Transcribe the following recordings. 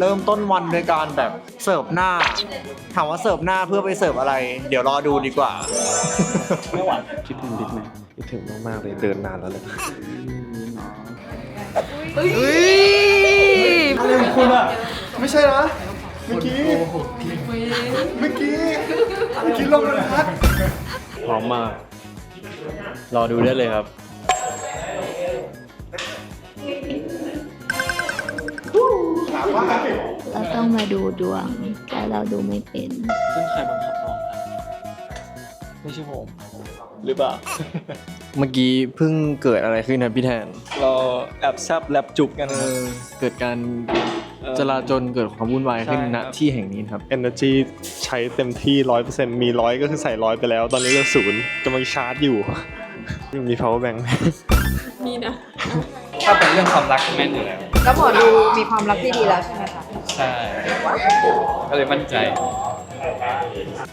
เริ่มต้นวันด้วยการแบบเสิร์ฟหน้า ถามว่าเสิร์ฟหน้าเพื่อไปเสิร์ฟอะไร เดี๋ยวรอดูดีกว่าคิดถึงบิ๊กไหมคิดถึงมากๆเลยเดินนานแล้วเลยอะไรของคุณอะไม่ใช่นะเมื่อกี้เมื่อกี้เมื่อกี้ลมมันพัดพร้อมมาก รอดูได้เลยครับ มาดูดวง แต่เราดูไม่เป็นซึ่งใครบังคับน้องอะไม่ใช่ผมหรือเปล่า เมื่อกี้เพิ่งเกิดอะไรขึ้นนะพี่แทน เราแอบแซบแลบจุบกันเอนะครับ อเกิดการเออจราจนเกิดความวุ่นวายขึ้นใช่ณครับ ที่แห่งนี้ครับ Energy ใช้เต็มที่ร้อยเปอร์เซ็นต์มีร้อยก็คือใส่ร้อยไปแล้ว ตอนนี้เหลือศูนย์กำลังชาร์จอยู่ มี power bank ไหมถ้าเป็นเรื่องความรักแม่นอยู่แล้ว แล้วหมอดูมีความรักที่ดีแล้วใช่ไหมคะ ใช่ ก็เลยมั่นใจ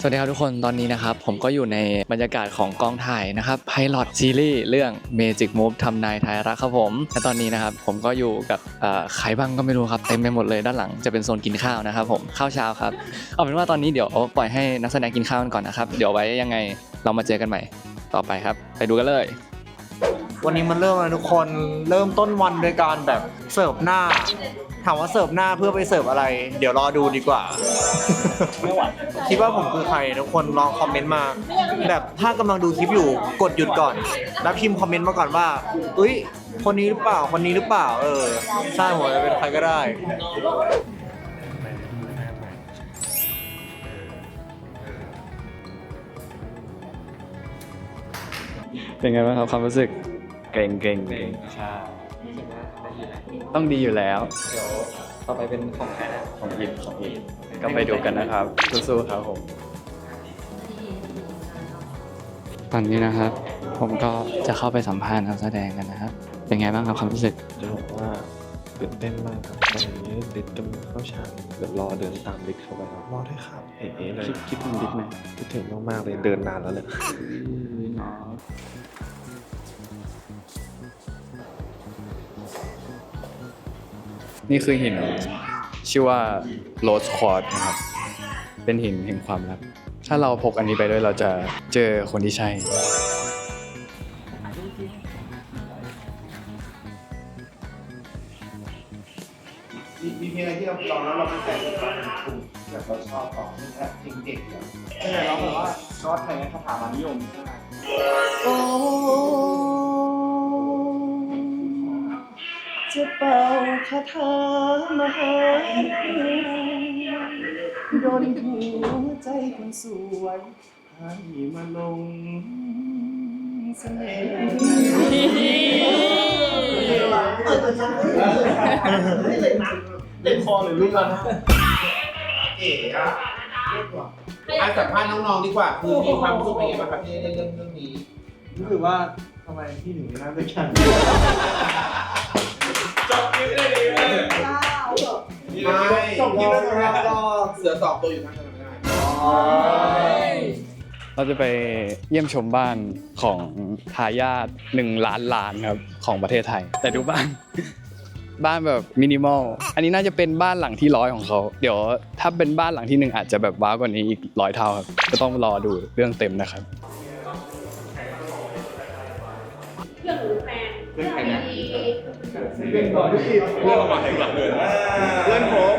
สวัสดีครับทุกคนตอนนี้นะครับ ผมก็อยู่ในบรรยากาศของกองถ่ายนะครับไพลอตซีรีส์เรื่อง Magic Move ทำนายทายรักครับผม และตอนนี้นะครับ ผมก็อยู่กับเอ่อใครบ้างก็ไม่รู้ครับ เต็มไปหมดเลยด้านหลังจะเป็นโซนกินข้าวนะครับผมข้าวเช้าครับ เอาเป็นว่าตอนนี้เดี๋ยวปล่อยให้นักแสดงกินข้าวกันก่อนนะครับ เดี๋ยวไว้ยังไงเรามาเจอกันใหม่ต่อไปครับ ไปดูกันเลย วันนี้มันเริ่มแล้วทุกคนเริ่มต้นวันด้วยการแบบเสิร์ฟหน้า ถามว่าเสิร์ฟหน้าเพื่อไปเสิร์ฟอะไร เดี๋ยวรอดูดีกว่าคิดว่าผมคือใครทุกคนลองคอมเมนต์มา แบบถ้ากำลังดูคลิปอยู่กดหยุดก่อน แล้วพิมพ์คอมเมนต์มาก่อนว่าอุ้ย คนนี้หรือเปล่าคนนี้หรือเปล่า เออใช่ผมจะเป็นใครก็ได้ เป็นไงบ้างครับความรู้สึก เกรงเกรงเกรงใช่ ต้องดีอยู่แล้ว เดี๋ยวต่อไปเป็นของแท้นะของอินของอินก็ไปดูกันนะครับสู้ๆครับผม ตอนนี้นะครับ ผมก็จะเข้าไปสัมภาษณ์นักแสดงกันนะครับ เป็นไงบ้างครับความรู้สึก จะบอกว่าตื่นเต้นมากครับตอนนี้เด็กกำลังเข้าฉากเดี๋ยวรอเดินตามบิ๊กเข้าไปครับรอด้วยครับเอ๋เลยคิดคิดถึงบิ๊กไหมคิดถึงมากๆเลยเดินนานแล้วเลย นี่คือหินชื่อว่าโรสควอตนะครับ เป็นหินแห่งความรักถ้าเราพกอันนี้ไปด้วยเราจะเจอคนที่ใช่ มีเพลงอะไรที่เราลองแล้วเราเป็นแฟนกันแบบเราชอบของที่แบบจริงเด็กเนี่ยใช่เราแบบว่าชอบเพลงสถาบันนิยมโอ้ จะเป่าคาถามหาโดนหัวใจคนสวยให้มาลงเสน่ห์เล่นคอหรือลูกกันนะเอ๋อะอาสัมภาษณ์น้องๆดีกว่า คือมีความรู้สึกเป็นไงบ้างครับที่ได้เล่นเรื่องนี้รู้สึกว่าทำไมพี่ถึงไม่น่าด้วยกัน ไม่จบที่แล้วนะรอเสือสองตัวอยู่ข้างกันได้เราจะไปเยี่ยมชมบ้านของทายาทหนึ่งล้านล้านครับของประเทศไทย แต่ดูบ้าน บ้านแบบมินิมอล อันนี้น่าจะเป็นบ้านหลังที่ร้อยของเขา เดี๋ยวถ้าเป็นบ้านหลังที่หนึ่งอาจจะแบบว้าวกว่านี้อีกร้อยเท่าครับ ก็ต้องรอดูเรื่องเต็มนะครับเยี่ยมหรือแฟนรึไง พื่อนผม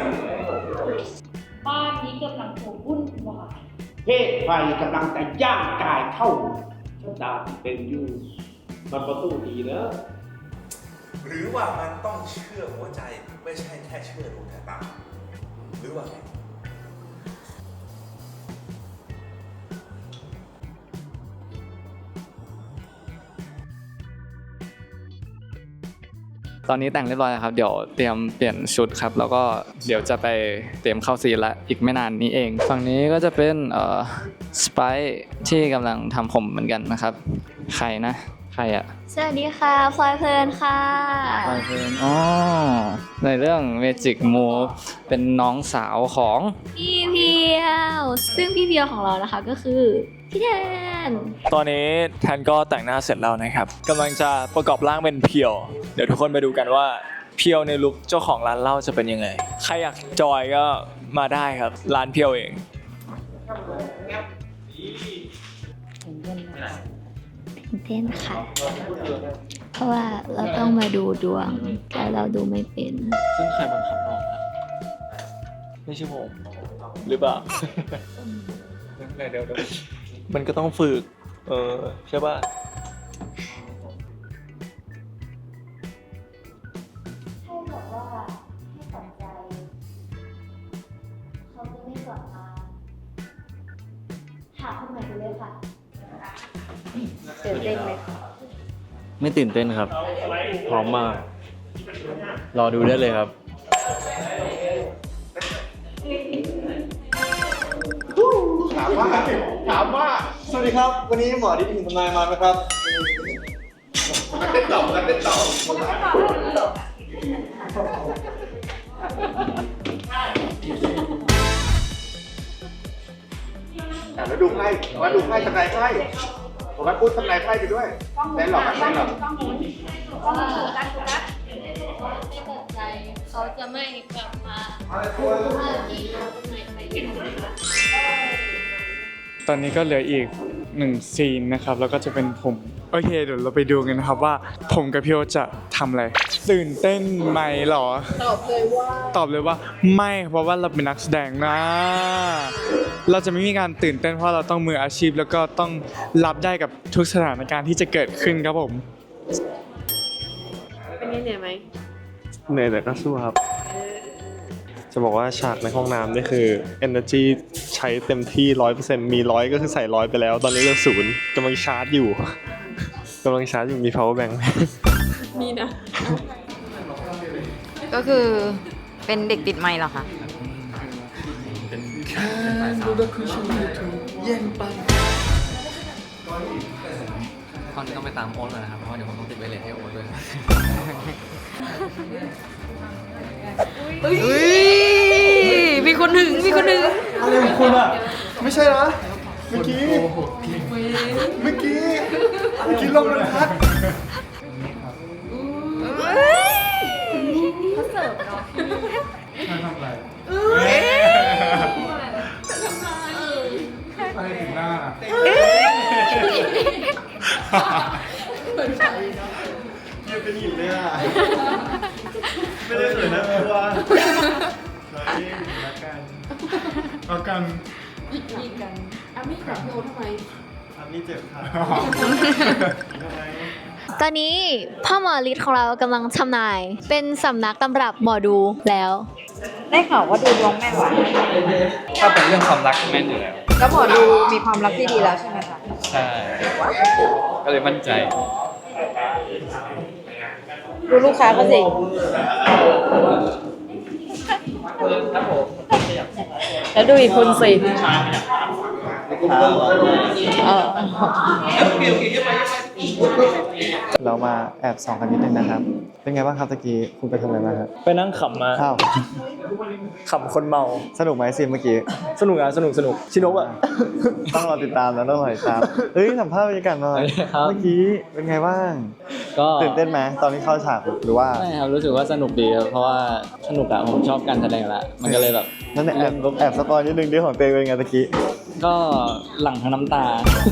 บ้านนี้กำลังโผวุ่นวายเพศไฟกำลังจะย่างกายเข้าชะตาเป็นอยู่มันประตูดีนะหรือว่ามันต้องเชื่อหัวใจไม่ใช่แค่เชื่อดวงชะตาหรือว่าไง ตอนนี้แต่งเรียบร้อยแล้วครับ เดี๋ยวเตรียมเปลี่ยนชุดครับ แล้วก็เดี๋ยวจะไปเตรียมเข้าซีนละอีกไม่นานนี้เอง ฝั่งนี้ก็จะเป็นเอ่อสไปที่กำลังทำผมเหมือนกันนะครับ ใครนะ ใครอะสวัสดีค่ะพลอยเพลินค่ะปอยเพลินอ๋อในเรื่อง Magic Move เป็นน้องสาวของพี่เพียวซึ่งพี่เพียวของเรานะคะก็คือพี่แทนตอนนี้แทนก็แต่งหน้าเสร็จแล้วนะครับกำลังจะประกอบร่างเป็นเพียว เดี๋ยวทุกคนไปดูกันว่าเพียวในลุคเจ้าของร้านเหล้าจะเป็นยังไง ใครอยากจอยก็มาได้ครับ ร้านเพียวเองตื่นเต้นค่ะ เพราะว่าเราต้องมาดูดวงแล้วเราดูไม่เป็นซึ่งใครบังคับน้องครับไม่ใช่ผมหรือเปล่าเดี๋ยวเดี๋ยวเดี๋ยวมันก็ต้องฝึก เออใช่ป่ะ ตื่นเต้นไหมคะไม่ตื่นเต้นครับ พร้อมมาก รอดูได้เลยครับถามว่าถามว่า สวัสดีครับ วันนี้หมอที่ถึงทำนายมาไหมครับได้ตอบกันได้ตอบอะแล้วดูไพ่ว่าดูไพ่ทำนายไพ่ ผมว่าพูดทำนายไพ่ไปด้วยได้หรอกได้หรอกไม่สนใจ เขาจะไม่กลับมาหาที่หาคนใหม่ไปเลยค่ะ ตอนนี้ก็เหลืออีกหนึ่งซีนนะครับ แล้วก็จะเป็นผม โอเค เดี๋ยวเราไปดูกันนะครับว่าผมกับพี่โอตจะทำอะไร ตื่นเต้นไหมหรอ ตอบเลยว่าตอบเลยว่าไม่เพราะว่าเราเป็นนักแสดงนะ เราจะไม่มีการตื่นเต้นเพราะเราต้องมืออาชีพ แล้วก็ต้องรับได้กับทุกสถานการณ์ที่จะเกิดขึ้นครับผม เป็นยังไงไหม เหนื่อยแต่ก็สู้ครับ จะบอกว่าฉากในห้องน้ำนี่คือ energy ใช้เต็มที่100%มีร้อยก็คือใส่ร้อยไปแล้ว ตอนนี้เหลือศูนย์กำลังชาร์จอยู่กำลังชาร์จอยู่มี power bank มีนะ ก็คือเป็นเด็กติดไม้เหรอคะ ตอนนี้ต้องไปตามโอ๊ตแล้วนะครับ เพราะว่าเดี๋ยวผมต้องติดไวเลสให้โอ๊ตด้วยเฮ้ยมี คนหนึ่งมีคนหนึ่งอะไรของคุณอะ ไม่ใช่นะ เมื่อกี้ เมื่อกี้ เมื่อกี้ลมมันพัดยัง อามี่เจ็บขาทำไมตอนนี้พ่อหมอฤทธิ์ของเรากำลังทำนาย เป็นสำนักตำรับหมอดูแล้ว ได้ข่าวว่าดูดวงแม่นวะถ้าเป็นเรื่องความรักแม่นอยู่แล้ว แล้วหมอดูมีความรักที่ดีแล้วใช่ไหมคะ ใช่ ก็เลยมั่นใจ ดูลูกค้าเขาสิแล้วดูอีกคนสิ เออเรามาแอบส่องกันนิดนึงนะครับ เป็นไงบ้างครับตะกี้คุณไปทำอะไรมาครับไปนั่งขำมาอ้าวขำคนเมา สนุกไหมซีนเมื่อกี้ สนุกอะสนุกสนุกชินกอะต้องรอติดตามนะต้องรอติดตามเฮ้ยสัมภาษณ์บรรยากาศหน่อยครับเมื่อกี้เป็นไงบ้างก็ตื่นเต้นไหมตอนที่เข้าฉากหรือว่าไม่ครับรู้สึกว่าสนุกดีครับเพราะว่าสนุกอะผมชอบการแสดงละมันก็เลยแบบนั่นแหละแอบแอบสปอยนิดนึงดิของเตยเป็นไงตะกี้ ก็หลั่งทั้งน้ำตา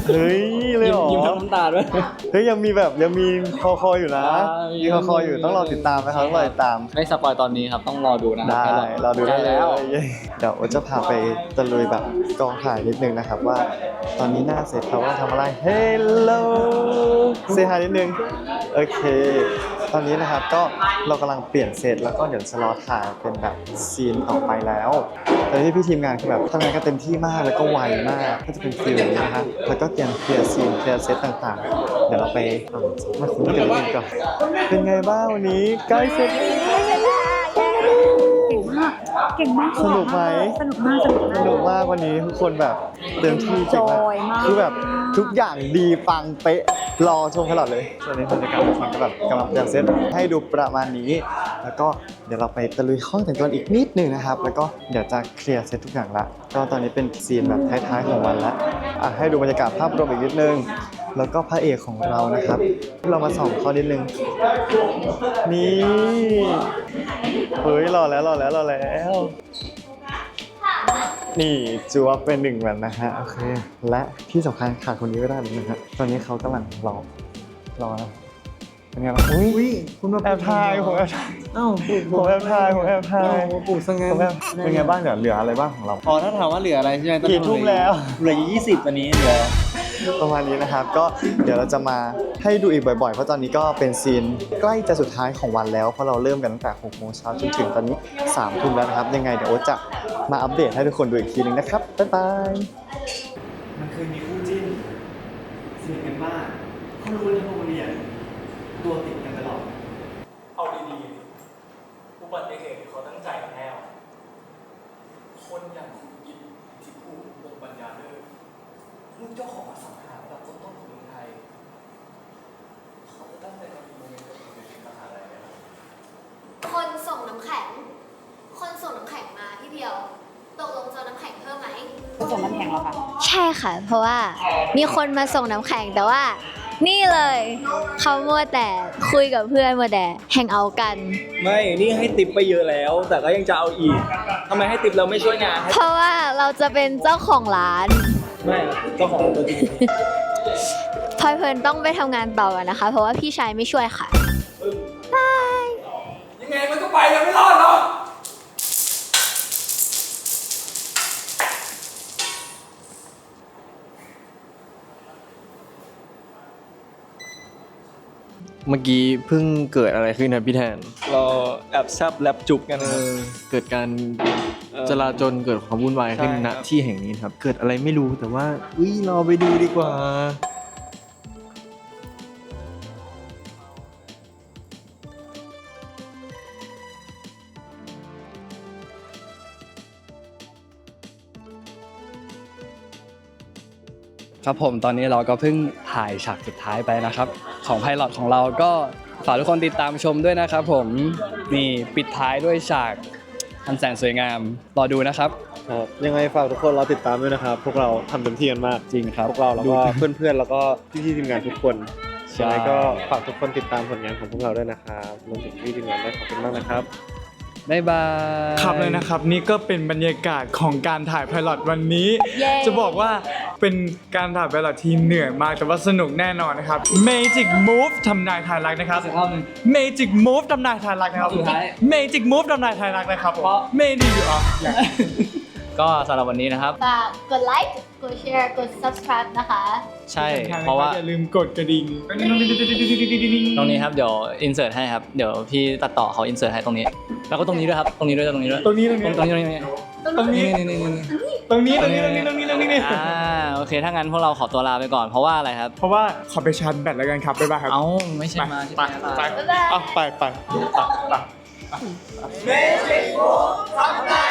เฮ้ยเลยเหรอยิ้มทั้งน้ำตาด้วย เฮ้ยยังมีแบบยังมีคอคออยู่นะอ่ามีมีคอคออยู่ต้องรอติดตามนะครับต้องรอติดตามไม่สปอยตอนนี้ครับต้องรอดูนะครัได้แค่เราดูได้ใกแล้แล้ววเดี๋ยวโอ๊ตจะพาไปตะลุยแบบกองถ่ายนิดนึงนะครับว่า ตอนนี้หน้าเสร็จเขาว่าทำอะไร Hello เซฮายนิดนึงโอเคต อนนี้นะครับก็เรากำลังเปลี่ยนเซตแล้วก็เดี๋ยวจะรอถ่ายเป็นแบบซีนต่อไปแล้ว แต่ที่พี่ทีมงานคือแบบทำงานกันเต็มที่มากแล้วก็ไวมากก็จะเป็นฟิลนี้นะครับแล้วก็เตรียมเคลียร์ซีนเคลียร์เซตต่างๆ เดี๋ยวเราไปมาคุยกันนิดนึงก่อนเป็นไงบ้างวันนี้ใกล้เสร็จ สนุกไหมสนุกมาก สนุกมากวันนี้ทุกคนแบบเต็มที่จริงมากคือแบบทุกอย่างดีปังเป๊ะรอชมตลอดเลยส่วนนี้บรรยากาศมันก็แบบกำลังเตรียมเซตให้ดูประมาณนี้ แล้วก็เดี๋ยวเราไปตะลุยห้องแต่งตัวอีกนิดนึงนะครับ แล้วก็เดี๋ยวจะเคลียร์เซตทุกอย่างละ ก็ตอนนี้เป็นซีนแบบท้ายๆของวันละอะให้ดูบรรยากาศภาพรวมอีกนิดนึง แล้วก็พระเอกของเรานะครับ เรามาส่องเขานิดนึง นี่ เฮ้ยรอแล้วรอแล้วรอแล้ว นี่จูวเป็นหนึ่งวันนะฮะ โอเค และที่สำคัญขาดคนนี้ไม่ได้เลยนะครับตอนนี้เขากำลังรอ รอนะเป็นไงบ้างอุ้ยคุณมาแอบทายผมแอบทายเอ้าผมแอบทายผมแอบทายปลูกซะงั้นผมแอบเป็นไงบ้างเดี๋ยวเหลืออะไรบ้างของเรา อ๋อ ถ้าถามว่าเหลืออะไรใช่ไหมตอนนี้กี่ทุ่มแล้ว เหลือยี่สิบตอนนี้เหลือ ประมาณนี้นะครับ ก็เดี๋ยวเราจะมาให้ดูอีกบ่อยๆ เพราะตอนนี้ก็เป็นซีนใกล้จะสุดท้ายของวันแล้ว เพราะเราเริ่มกันตั้งแต่6โมงเช้าจนถึงตอนนี้3ทุ่มแล้วนะครับ ยังไงเดี๋ยวโอ๊ตจะมาอัปเดตให้ทุกคนดูอีกทีนึงนะครับ บ๊ายบาย มันเคยมีคู่จิ้นสนิทกันมากเขารู้เลยว่าเรียนตัวติดกันตลอด เอาดีๆอุบัติเหตุเขาตั้งใจกันแน่วคนอย่างคุณกิตที่ผู้วงปัญญาเลิศลูกเจ้าของอสังหาระดับต้นๆของเมืองไทย เขาจะตั้งใจทำโมเมนต์กับคุณในมหาลัยนะครับ คนส่งน้ำแข็ง คนส่งน้ำแข็งมาพี่เพียว ตกลงจะเอาน้ำแข็งเพิ่มไหม ส่งน้ำแข็งเหรอคะ ใช่ค่ะ เพราะว่ามีคนมาส่งน้ำแข็งแต่ว่า นี่เลยเขามัวแต่คุยกับเพื่อนมัวแต่แฮงเอาท์กัน ไม่ นี่ให้ติปไปเยอะแล้ว แต่ก็ยังจะเอาอีกทำไมให้ติปเราไม่ช่วยงานให้เพราะว่าเราจะเป็นเจ้าของร้านไม่เจ้าของตัวจริงพลอยเพลินต้องไปทำงานต่อกันนะคะ เพราะว่าพี่ชายไม่ช่วยค่ะบายยังไงมันก็ไปยังไม่รอดหรอก เมื่อกี้เพิ่งเกิดอะไรขึ้นนะพี่แทน เราแอบแซบแลบจุกกันเอนะครับอเกิดการเออจราจนเกิดความวุ่นวายขึ้นใช่ณครับ ที่แห่งนี้ครับ เกิดอะไรไม่รู้แต่ว่าอุ้ยรอไปดูดีกว่า ครับผมตอนนี้เราก็เพิ่งถ่ายฉากสุดท้ายไปนะครับ ของไพลอตของเราก็ฝากทุกคนติดตามชมด้วยนะครับผมนี่ปิดท้ายด้วยฉากอันแสนสวยงามรอดูนะครับ ครับยังไงฝากทุกคนรอติดตามด้วยนะครับ พวกเราทำเต็มที่กันมาก จริงครับ พวกเราแล้วก็ดูเพื่อนๆแล้วก็พี่ๆทีมงานทุกคนใช่ยังไงก็ฝากทุกคนติดตามผลงานของพวกเราด้วยนะครับรวมถึงพี่ทีมงานด้วยขอบคุณมากนะครับ บ๊ายบายครับเลยนะครับ นี่ก็เป็นบรรยากาศของการถ่ายไพลอตวันนี้ เย้ จะบอกว่าเป็นการถ่ายไพลอตที่เหนื่อยมากแต่ว่าสนุกแน่นอนนะครับ Magic Move ทำนายทายรักนะครับ Magic Move ทำนายทายรักนะครับ สุดท้าย Magic Move ทำนายทายรักนะครับเพราะ Magic อยู่อะ ก็สำหรับวันนี้นะครับ ฝากกดไลค์ กดแชร์ กด subscribe นะคะ ใช่ เพราะว่าอย่าลืมกดกระดิ่งตรงนี้ครับ เดี๋ยวอินเสิร์ตให้ครับ เดี๋ยวพี่ตัดต่อเขาอินเสิร์ตให้ตรงนี้ แล้วก็ตรงนี้ด้วยครับ ตรงนี้ด้วย ตรงนี้ด้วย ตรงนี้ ตรงนี้ ตรงนี้ ตรงนี้ ตรงนี้นี่นี่นี่นี่ตรงนี้ตรงนี้ ตรงนี้ ตรงนี้ ตรงนี้ ตรงนี้อ่า โอเค ถ้างั้นพวกเราขอตัวลาไปก่อน เพราาะว่าอะไรครับ เพราะว่าขอไปชาร์จแบตแล้วกันครับ บ๊ายบายครับ เอ้า ไม่ใช่มาไปไปบ๊ายบายเอาไปไปไปไป Magic Move ทำได้